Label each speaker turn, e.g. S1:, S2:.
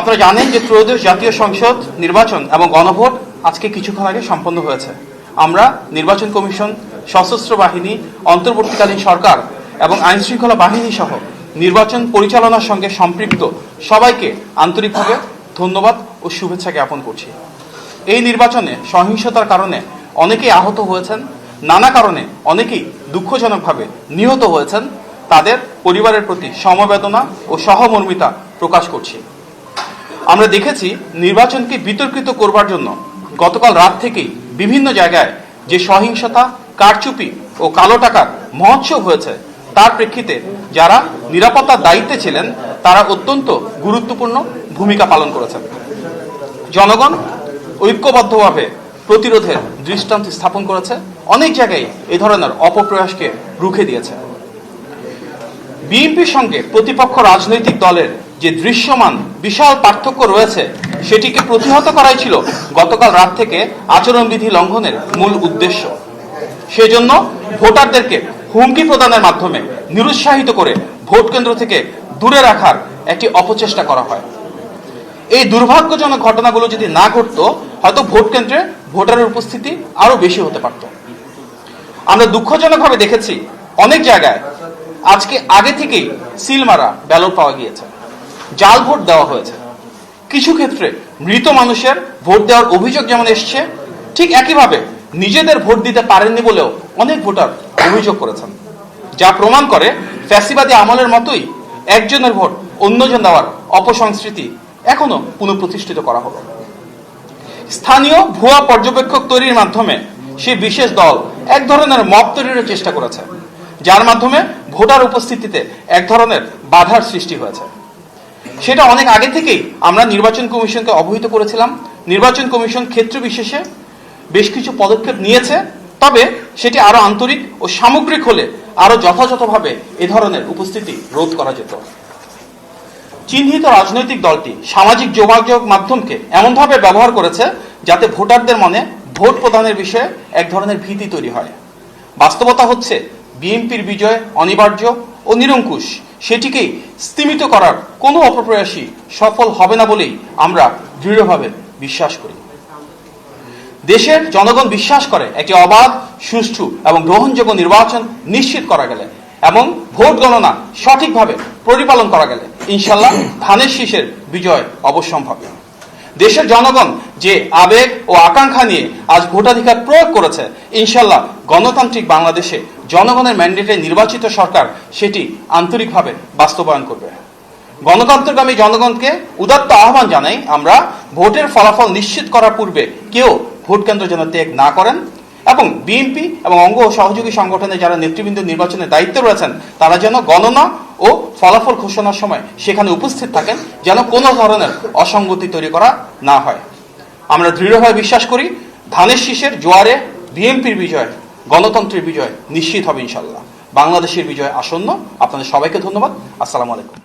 S1: আপনারা জানেন যে ত্রয়োদশ জাতীয় সংসদ নির্বাচন এবং গণভোট আজকে কিছুক্ষণ আগে সম্পন্ন হয়েছে। আমরা নির্বাচন কমিশন, সশস্ত্র বাহিনী, অন্তর্বর্তীকালীন সরকার এবং আইন শৃঙ্খলা বাহিনী সহ নির্বাচন পরিচালনার সঙ্গে সম্পৃক্ত সবাইকে আন্তরিকভাবে ধন্যবাদ ও শুভেচ্ছা জ্ঞাপন করছি। এই নির্বাচনে সহিংসতার কারণে অনেকেই আহত হয়েছেন, নানা কারণে অনেকেই দুঃখজনকভাবে নিহত হয়েছেন। তাদের পরিবারের প্রতি সমবেদনা ও সহমর্মিতা প্রকাশ করছি। আমরা দেখেছি নির্বাচনকে বিতর্কিত করবার জন্য গতকাল রাত থেকেই বিভিন্ন জায়গায় যে সহিংসতা, কারচুপি ও কালো টাকার মহোৎসব হয়েছে, তার প্রেক্ষিতে যারা নিরাপত্তার দায়িত্বে ছিলেন, তারা অত্যন্ত গুরুত্বপূর্ণ ভূমিকা পালন করেছেন। জনগণ ঐক্যবদ্ধভাবে প্রতিরোধের দৃষ্টান্ত স্থাপন করেছে, অনেক জায়গায় এই ধরনের অপপ্রয়াসকে রুখে দিয়েছে। বিএনপির সঙ্গে প্রতিপক্ষ রাজনৈতিক দলের যে দৃশ্যমান বিশাল পার্থক্য রয়েছে, সেটিকে প্রতিহত করাই ছিল গতকাল রাত থেকে আচরণবিধি লঙ্ঘনের মূল উদ্দেশ্য। সেজন্য ভোটারদেরকে হুমকি প্রদানের মাধ্যমে নিরুৎসাহিত করে ভোট কেন্দ্র থেকে দূরে রাখার একটি অপচেষ্টা করা হয়। এই দুর্ভাগ্যজনক ঘটনাগুলো যদি না ঘটতো, হয়তো ভোট কেন্দ্রে ভোটারের উপস্থিতি আরও বেশি হতে পারত। আমরা দুঃখজনকভাবে দেখেছি, অনেক জায়গায় আজকে আগে থেকেই সিল মারা ব্যালট পাওয়া গিয়েছে। জাল ভোট দেওয়া হয়েছে। কিছু ক্ষেত্রে মৃত মানুষের ভোট দেওয়ার অভিযোগ যেমন এসছে, ঠিক একইভাবে নিজেদের ভোট দিতে পারেননি বলেও অনেক ভোটার অভিযোগ করেছেন। যা প্রমাণ করে ফ্যাসিবাদী আমলের মতোই একজনের ভোট অন্যজন দেওয়ার অপসংস্কৃতি এখনও পুনঃপ্রতিষ্ঠিত করা হলো। স্থানীয় ভুয়া পর্যবেক্ষক তৈরির মাধ্যমে সে বিশেষ দল এক ধরনের মব তৈরির চেষ্টা করেছে, যার মাধ্যমে ভোটার উপস্থিতিতে এক ধরনের বাধার সৃষ্টি হয়েছে। সেটা অনেক আগে থেকেই আমরা নির্বাচন কমিশনকে অবহিত করেছিলাম। নির্বাচন কমিশন ক্ষেত্র বিশেষে বেশ কিছু পদক্ষেপ নিয়েছে, তবে সেটি আরও আন্তরিক ও সামগ্রিক হলে আরও যথাযথভাবে এ ধরনের উপস্থিতি রোধ করা যেত। চিহ্নিত রাজনৈতিক দলটি সামাজিক যোগাযোগ মাধ্যমকে এমনভাবে ব্যবহার করেছে যাতে ভোটারদের মনে ভোট প্রদানের বিষয়ে এক ধরনের ভীতি তৈরি হয়। বাস্তবতা হচ্ছে, বিএনপির বিজয় অনিবার্য ও নিরঙ্কুশ। সেটিকেই স্তিমিত করার কোনো অপপ্রয়াসই সফল হবে না বলেই আমরা দৃঢ়ভাবে বিশ্বাস করি। দেশের জনগণ বিশ্বাস করে একটি অবাধ, সুষ্ঠু এবং গ্রহণযোগ্য নির্বাচন নিশ্চিত করা গেলে এবং ভোট গণনা সঠিকভাবে পরিপালন করা গেলে ইনশাল্লাহ ধানের শীষের বিজয় অবশ্যম্ভাবী। দেশের জনগণ যে আবেগ ও আকাঙ্ক্ষা নিয়ে আজ ভোটাধিকার প্রয়োগ করেছে, ইনশাল্লাহ গণতান্ত্রিক বাংলাদেশে জনগণের ম্যান্ডেটে নির্বাচিত সরকার সেটি আন্তরিকভাবে বাস্তবায়ন করবে। গণতন্ত্রগামী জনগণকে উদাত্ত আহ্বান জানাই আমরা, ভোটের ফলাফল নিশ্চিত করার পূর্বে কেউ ভোট কেন্দ্র যেন ত্যাগ না করেন এবং বিএনপি এবং অঙ্গ ও সহযোগী সংগঠনের যারা নেতৃবৃন্দ নির্বাচনের দায়িত্বে রয়েছেন, তারা যেন গণনা ও ফলাফল ঘোষণার সময় সেখানে উপস্থিত থাকেন যেন কোনো ধরনের অসঙ্গতি তৈরি করা না হয়। আমরা দৃঢ়ভাবে বিশ্বাস করি, ধানের শীষের জোয়ারে বিএনপির বিজয়, গণতন্ত্রের বিজয় নিশ্চিত হবে ইনশাল্লাহ বাংলাদেশের বিজয় আসন্ন। আপনাদের সবাইকে ধন্যবাদ। আসসালামু আলাইকুম।